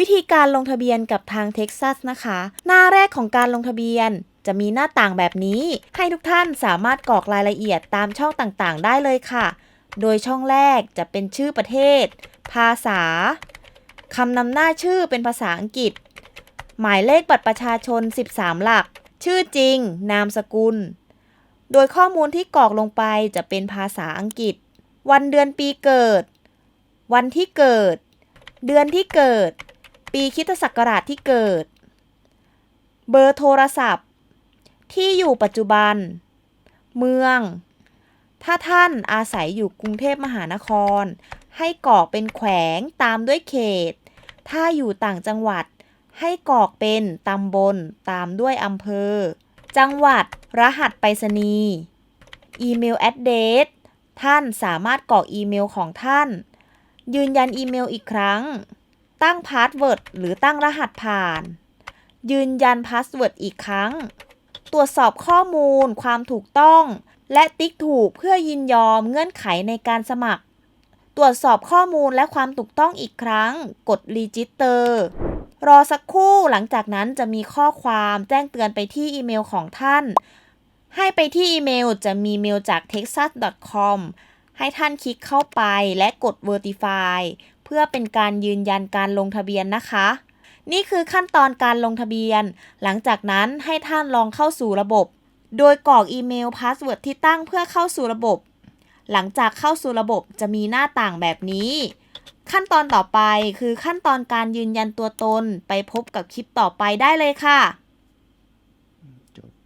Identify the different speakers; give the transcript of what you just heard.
Speaker 1: วิธีการลงทะเบียนกับทางเท็กซัสนะคะ หน้าแรกของการลงทะเบียน จะมีหน้าต่างแบบนี้ ให้ทุกท่านสามารถกรอกรายละเอียดตามช่องต่างๆ ได้เลยค่ะ โดยช่องแรกจะเป็นชื่อประเทศ ภาษาคำนำหน้าชื่อเป็นภาษาอังกฤษ หมายเลขบัตรประชาชน 13 หลัก ชื่อจริง นามสกุล โดยข้อมูลที่กรอกลงไปจะเป็นภาษาอังกฤษ วันเดือนปีเกิด วันที่เกิด เดือนที่เกิด ปีคริสตศักราชที่เกิด เบอร์โทรศัพท์ ที่อยู่ปัจจุบัน เมือง ถ้าท่านอาศัยอยู่กรุงเทพมหานคร ให้กรอกเป็นแขวงตามด้วยเขต ถ้าอยู่ต่างจังหวัด ให้กรอกเป็นตำบลตามด้วยอำเภอ จังหวัด รหัสไปรษณีย์ อีเมลแอดเดสท่านสามารถกรอกอีเมลของท่าน ยืนยันอีเมลอีกครั้ง ตั้งพาสเวิร์ดหรือตั้งรหัสผ่าน ยืนยันพาสเวิร์ดอีกครั้ง ตรวจสอบข้อมูลความถูกต้อง และติ๊กถูกเพื่อยินยอมเงื่อนไขในการสมัคร ตรวจสอบข้อมูลและความถูกต้องอีกครั้ง กดรีจิสเตอร์รอสักครู่หลังจากนั้นจะมีข้อความแจ้งเตือนไปที่อีเมลของท่าน ให้ไปที่อีเมลจะมีเมลจาก texas.com ให้ท่านคลิกเข้าไปและกด verify เพื่อเป็นการยืนยันการลงทะเบียนนะคะ นี่คือขั้นตอนการลงทะเบียน หลังจากนั้นให้ท่านลองเข้าสู่ระบบ โดยกรอกอีเมลพาสเวิร์ดที่ตั้งเพื่อเข้าสู่ระบบ หลังจากเข้าสู่ระบบจะมีหน้าต่างแบบนี้ ขั้นตอนต่อไปคือขั้นตอนการยืนยันตัวตนไปพบกับคลิปต่อไปได้เลยค่ะ